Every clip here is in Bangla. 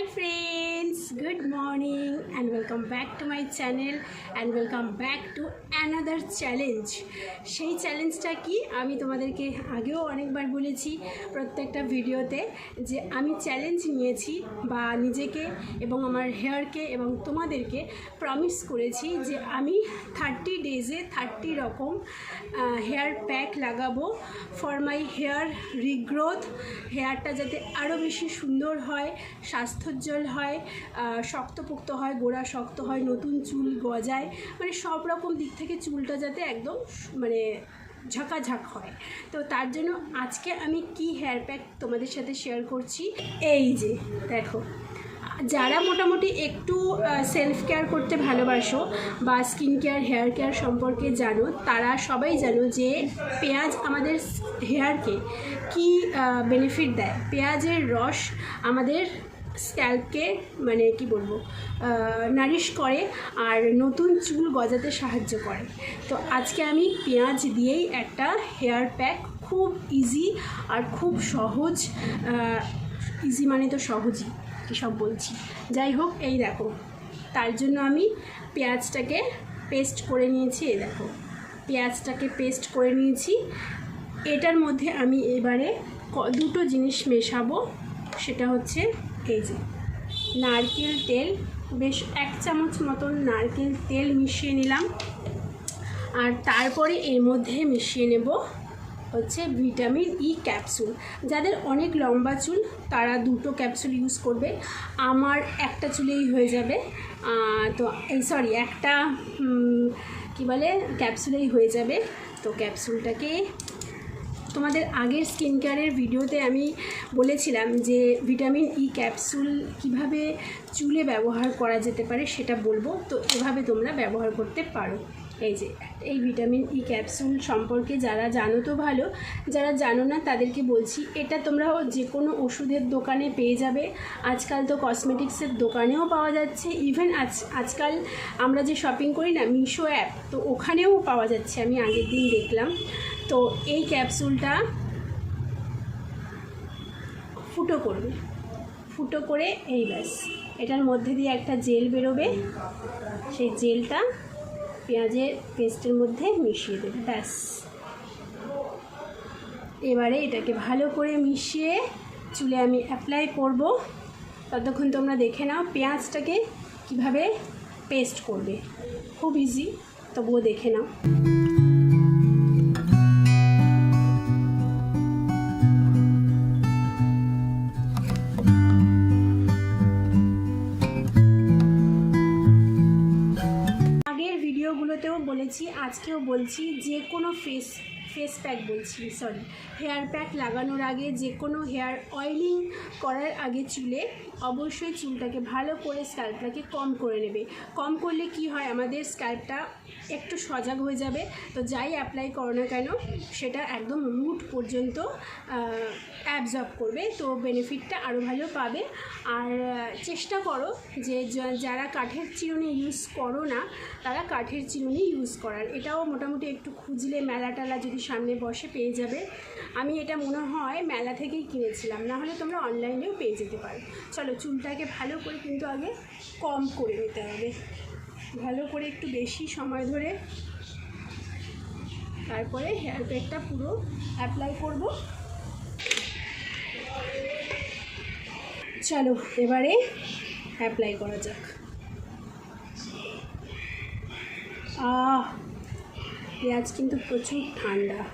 hi friends. Good morning and welcome back to my channel and welcome back to another challenge সেই চ্যালেঞ্জটা কি? আমি তোমাদেরকে আগেও অনেকবার বলেছি প্রত্যেকটা ভিডিওতে যে আমি চ্যালেঞ্জ নিয়েছি বা নিজেকে এবং আমার হেয়ারকে এবং তোমাদেরকে প্রমিস করেছি যে আমি থার্টি ডেজে থার্টি রকম হেয়ার প্যাক লাগাবো ফর মাই হেয়ার রিগ্রোথ হেয়ারটা যাতে আরও বেশি সুন্দর হয়, স্বাস্থ্যোজ্জ্বল হয় শক্তপোক্ত হয়, গোড়া শক্ত হয়, নতুন চুল গজায় মানে সব রকম দিক থেকে চুলটা যাতে একদম মানে ঝাঁকাঝাঁক হয়। তো তার জন্য আজকে আমি কি হেয়ার প্যাক তোমাদের সাথে শেয়ার করছি? এই যে, দেখো। যারা মোটামুটি একটু সেলফ কেয়ার করতে ভালোবাসো বা স্কিন কেয়ার হেয়ার কেয়ার সম্পর্কে জানো, তারা সবাই জানো যে পেঁয়াজ আমাদের হেয়ারকে কি বেনিফিট দেয়। পেঁয়াজের রস আমাদের স্ক্যাল্পকে মানে কি বলব নারিশ করে আর নতুন চুল গজাতে সাহায্য করে। তো আজকে আমি পেঁয়াজ দিয়েই একটা হেয়ার প্যাক খুব ইজি আর খুব সহজ ইজি মানে তো সহজই সব বলছি। যাই হোক, এই দেখো, তার জন্য আমি পেঁয়াজটাকে পেস্ট করে নিয়েছি, এই দেখো। পেঁয়াজটাকে পেস্ট করে নিয়েছি। এটার মধ্যে আমি এবারে দুটো জিনিস মেশাবো, সেটা হচ্ছে এই যে, নারকেল তেল, বেশ এক চামচ মতন নারকেল তেল মিশিয়ে নিলাম। আর তারপরে এর মধ্যে মিশিয়ে নেব হচ্ছে ভিটামিন ই ক্যাপসুল। যাদের অনেক লম্বা চুল, তারা দুটো ক্যাপসুল ইউজ করবে। আমার একটা চুলেই হয়ে যাবে। তো, এই সরি একটা কি বলে, ক্যাপসুলেই হয়ে যাবে। তো ক্যাপসুলটাকে তোমাদের আগের স্কিন কেয়ারের ভিডিওতে আমি বলেছিলাম যে ভিটামিন ই ক্যাপসুল কীভাবে চুলে ব্যবহার করা যেতে পারে সেটা বলব। তো এভাবে তোমরা ব্যবহার করতে পারো। এই যে, এই ভিটামিন ই ক্যাপসুল সম্পর্কে যারা জানো তো ভালো, যারা জানো না তাদেরকে বলছি, এটা তোমরা যে কোনো ওষুধের দোকানে পেয়ে যাবে। আজকাল তো কসমেটিক্সের দোকানেও পাওয়া যাচ্ছে। ইভেন আজ, আজকাল আমরা যে শপিং করি না মিশো অ্যাপ তো ওখানেও পাওয়া যাচ্ছে। আমি আগের দিন দেখলাম। তো এই ক্যাপসুলটা ফুটো করবে। ফুটো করে এই ব্যাস। এটার মধ্যে দিয়ে একটা জেল বেরোবে। সেই জেলটা পেঁয়াজের পেস্টের মধ্যে মিশিয়ে দেবে, ব্যাস। এবারে এটাকে ভালো করে মিশিয়ে চুলে আমি অ্যাপ্লাই করব। ততক্ষণ তোমরা দেখে নাও পেঁয়াজটাকে কীভাবে পেস্ট করবে। খুব ইজি তবুও দেখে নাও। বলেছি, আজকেও বলছি, যে কোনো ফেস ফেস প্যাক বলছি সরি হেয়ার প্যাক লাগানোর আগে, যে কোনো হেয়ার অয়েলিং করার আগে চুলে অবশ্যই চুলটাকে ভালো করে স্ক্যাল্পটাকে কম করে নেবে। কম করলে কি হয়? আমাদের স্ক্যাল্পটা একটু সজাগ হয়ে যাবে। তো যাই অ্যাপ্লাই করো না কেন, সেটা একদম রুট পর্যন্ত অ্যাবজর্ব করবে। তো বেনিফিটটা আরও ভালো পাবে। আর চেষ্টা করো যে যারা কাঠের চিরুনি ইউজ করো না, তারা কাঠের চিরুনি ইউজ করার। এটাও মোটামুটি একটু খুঁজলে মেলা টালা যদি সামনে বসে পেয়ে যাবে। আমি এটা মনে হয় মেলা থেকেই কিনেছিলাম। না হলে তোমরা অনলাইনেও পেয়ে যেতে পারো। চলো চুলটাকে ভালো করে কিন্তু আগে কম করে নিতে হবে। ভালো করে একটু বেশি সময় ধরে তারপরে হেয়ার প্যাকটা পুরো অ্যাপ্লাই করব। চলো, এবারে অ্যাপ্লাই করা যাক। আহ, পেঁয়াজ কিন্তু প্রচুর ঠান্ডা।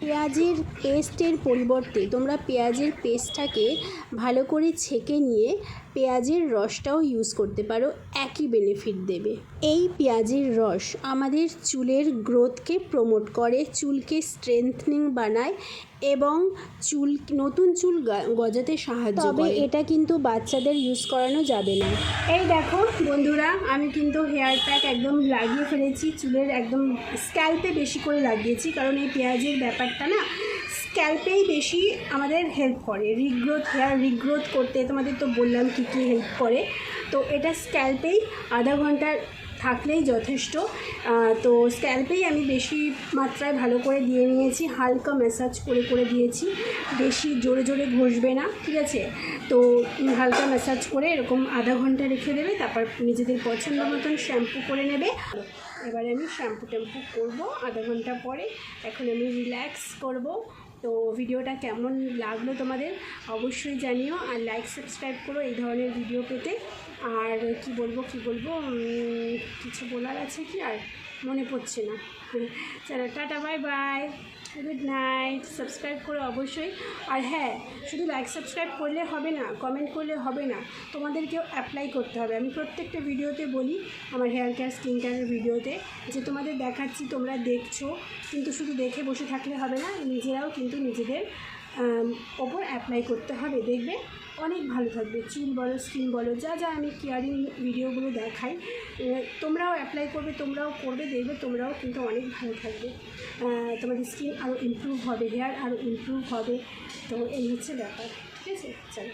পেঁয়াজের পেস্টের পরিবর্তে তোমরা পেঁয়াজের পেস্টটাকে ভালো করে ছেঁকে নিয়ে পেঁয়াজের রসটাও ইউজ করতে পারো, একই বেনিফিট দেবে। এই পেঁয়াজের রস আমাদের চুলের গ্রোথকে প্রমোট করে, চুলকে স্ট্রেংথনিং বানায় এবং চুল নতুন চুল গজাতে সাহায্য তবে এটা কিন্তু বাচ্চাদের ইউজ করানো যাবে না। এই দেখো বন্ধুরা আমি কিন্তু হেয়ার প্যাক একদম লাগিয়ে ফেলেছি চুলের একদম স্ক্যাল্পে বেশি করে লাগিয়েছি কারণ এই পেঁয়াজের ব্যাপারটা না স্ক্যাল্পেই বেশি আমাদের হেল্প করে। রিগ্রোথ হেয়ার রিগ্রোথ করতে তোমাদের তো বললাম কী কী হেল্প করে। তো এটা স্ক্যাল্পেই আধা ঘণ্টা থাকলেই যথেষ্ট। তো স্ক্যাল্পেই আমি বেশি মাত্রায় ভালো করে দিয়ে নিয়েছি, হালকা ম্যাসাজ করে করে দিয়েছি। বেশি জোরে জোরে ঘষবে না, ঠিক আছে? তো হালকা ম্যাসাজ করে এরকম আধা ঘণ্টা রেখে দেবে, তারপর নিজেদের পছন্দ মতন শ্যাম্পু করে নেবে। এবারে আমি শ্যাম্পু ট্যাম্পু করব, আধা ঘণ্টা পরে। এখন আমি রিল্যাক্স করব। তো ভিডিওটা কেমন লাগল তোমাদের অবশ্যই জানিও আর লাইক সাবস্ক্রাইব করো এই ধরনের ভিডিও পেতে। আর কি বলব কি বলব কিছু বলার আছে কি? আর মনে পড়ছে না। চলো, tata bye bye good night subscribe করে অবশ্যই। আর হ্যাঁ শুধু লাইক সাবস্ক্রাইব করলে হবে না কমেন্ট করলে হবে না, তোমাদেরকেও অ্যাপ্লাই করতে হবে। আমি প্রত্যেকটা ভিডিওতে বলি, আমার হেয়ার কেয়ার স্কিন কেয়ারের ভিডিওতে যে তোমাদের দেখাচ্ছি, তোমরা দেখছ, কিন্তু শুধু দেখে বসে থাকলে হবে না, নিজেরাও কিন্তু নিজেদের ওপর অ্যাপ্লাই করতে হবে। দেখবে অনেক ভালো থাকবে। চুল বলো স্কিন বলো, যা যা আমি কেয়ারিং ভিডিওগুলো দেখাই তোমরাও অ্যাপ্লাই করবে, তোমরাও করবে, দেখবে তোমরাও কিন্তু অনেক ভালো থাকবে। তোমাদের স্কিন আরও ইমপ্রুভ হবে হেয়ার আরও ইমপ্রুভ হবে। তো এই হচ্ছে ব্যাপার। ঠিক আছে? চলো